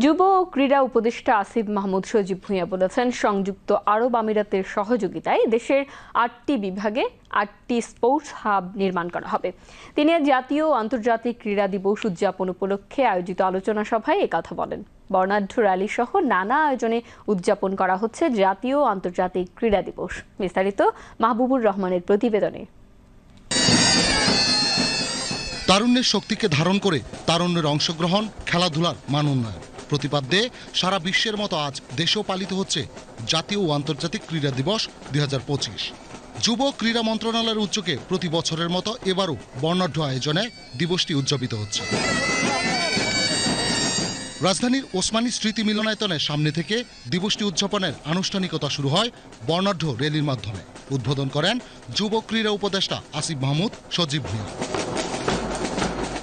যুব ও ক্রীড়া উপদেষ্টা আসিফ মাহমুদ সজীব ভূঁইয়া বলেছেন, সংযুক্ত আরব আমিরাতের সহযোগিতায় দেশের আটটি বিভাগে আটটি স্পোর্টস হাব নির্মাণ করা হবে। তিনি জাতীয় ও আন্তর্জাতিক ক্রীড়া দিবস উদযাপন উপলক্ষে আয়োজিত আলোচনা সভায় একথা বলেন। বর্ণাঢ্য র্যালি সহ নানা আয়োজনে উদযাপন করা হচ্ছে জাতীয় আন্তর্জাতিক ক্রীড়া দিবস। বিস্তারিত মাহবুবুর রহমানের প্রতিবেদনে। তারুণ্যের শক্তিকে ধারণ করে তারুণ্যের অংশগ্রহণ, খেলাধুলার মান উন্নয়ন। প্রতিপাদ্যে সারা বিশ্বের মতো আজ দেশেও পালিত হচ্ছে জাতীয় ও আন্তর্জাতিক ক্রীড়া দিবস দুই হাজার পঁচিশ। যুব ক্রীড়া মন্ত্রণালয়ের উদ্যোগে প্রতি বছরের মতো এবারও বর্ণাঢ্য আয়োজনে দিবসটি উদযাপিত হচ্ছে। রাজধানীর ওসমানী স্মৃতি মিলনায়তনের সামনে থেকে দিবসটি উদযাপনের আনুষ্ঠানিকতা শুরু হয় বর্ণাঢ্য র্যালির মাধ্যমে। উদ্বোধন করেন যুব ক্রীড়া উপদেষ্টা আসিফ মাহমুদ, সজীব ভূঁইয়া।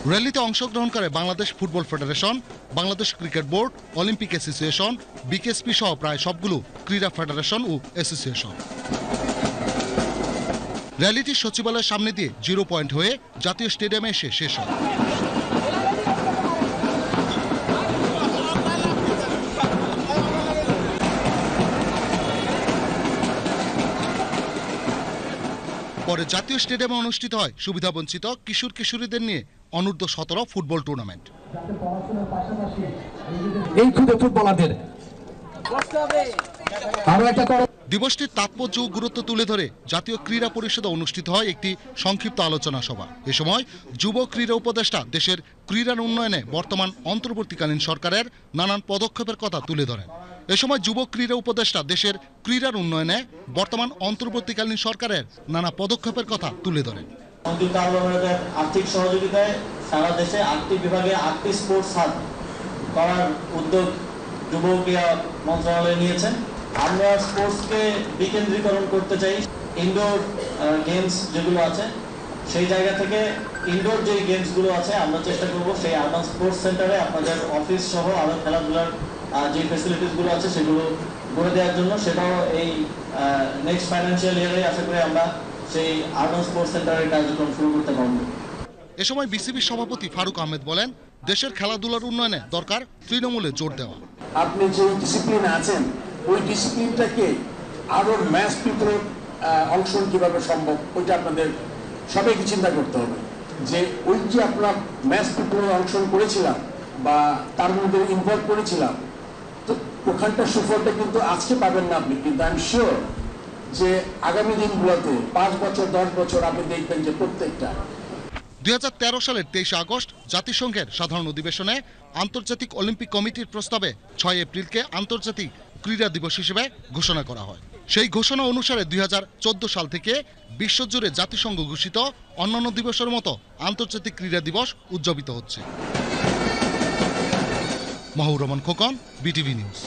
র্যালিতে অংশগ্রহণ করে Bangladesh football federation, Bangladesh cricket board, Olympic association, BKSP সহ প্রায় সবগুলো ক্রীড়া ফেডারেশন ও অ্যাসোসিয়েশন। র্যালিটি সচিবালয়ের সামনে দিয়ে জিরো পয়েন্ট হয়ে জাতীয় স্টেডিয়ামে এসে শেষ হয়। পরে জাতীয় স্টেডিয়ামে অনুষ্ঠিত হয় সুবিধাবঞ্চিত কিশোর কিশোরীদের নিয়ে অনূর্ধ্ব সতেরো ফুটবল টুর্নামেন্ট। এই ক্ষুদে ফুটবলারদের। দিবসটির তাৎপর্য ও গুরুত্ব তুলে ধরে জাতীয় ক্রীড়া পরিষদে অনুষ্ঠিত হয় একটি সংক্ষিপ্ত আলোচনা সভা। এ সময় যুব ক্রীড়া উপদেষ্টা দেশের ক্রীড়ার উন্নয়নে বর্তমান অন্তর্বর্তীকালীন সরকারের নানান পদক্ষেপের কথা তুলে ধরেন। এ সময় যুব ক্রীড়া উপদেষ্টা দেশের ক্রীড়ার উন্নয়নে বর্তমান অন্তর্বর্তীকালীন সরকারের নানা পদক্ষেপের কথা তুলে ধরেন। আর্থিক সহযোগিতায় সারা দেশে আটটি বিভাগে আটটি স্পোর্টস হাব করার উদ্যোগ যুব ক্রীড়া মন্ত্রণালয় নিয়েছেন আমরা স্পোর্টসকে বিকেন্দ্রীকরণ করতে চাই। ইনডোর গেমস যেগুলো আছে, সেই জায়গা থেকে ইনডোর যে গেমসগুলো আছে, আমরা চেষ্টা করব সেই আরবান স্পোর্টস সেন্টারে আপনাদের অফিস সহ আরও খেলাধুলার যে ফেসিলিটিসগুলো আছে সেগুলো গড়ে দেওয়ার জন্য। সেটাও এই নেক্সট ফাইন্যান্সিয়াল ইয়ারে আশা করি আমরা সেই আরবান স্পোর্টস সেন্টারের কার্যক্রম শুরু করতে পারব এ সময় বিসিবির সভাপতি ফারুক আহমেদ বলেন দেশের খেলাধুলার উন্নয়নে দরকার তৃণমূলে জোর দেওয়া। আপনি যে ডিসিপ্লিনে আছেন ওই ডিসিপ্লিনটাকে আরও ম্যাচ ভিতরে অংশগ্রহণ কীভাবে সম্ভব ওইটা আপনাদের সবাইকে চিন্তা করতে হবে। যে ওই যে আমরা ম্যাচ ভিতরে অংশগ্রহণ করেছিলাম বা তার মধ্যে ইনভলভ করেছিলাম তো ওখানটার সুফলটা কিন্তু আজকে পাবেন না আপনি কিন্তু আই এম শিওর যে আগামী দিনগুলোতে পাঁচ বছর, দশ বছর আপনি দেখবেন যে প্রত্যেকটা। দুই সালের তেইশে আগস্ট জাতিসংঘের সাধারণ অধিবেশনে আন্তর্জাতিক অলিম্পিক কমিটির প্রস্তাবে ছয় এপ্রিলকে আন্তর্জাতিক ক্রীড়া দিবস হিসেবে ঘোষণা করা হয়। সেই ঘোষণা অনুসারে দুই হাজার চোদ্দ সাল থেকে বিশ্বজুড়ে জাতিসংঘ ঘোষিত অন্যান্য দিবসের মতো আন্তর্জাতিক ক্রীড়া দিবস উদযাপিত হচ্ছে। Mahur Rahman Khokon, BTV news.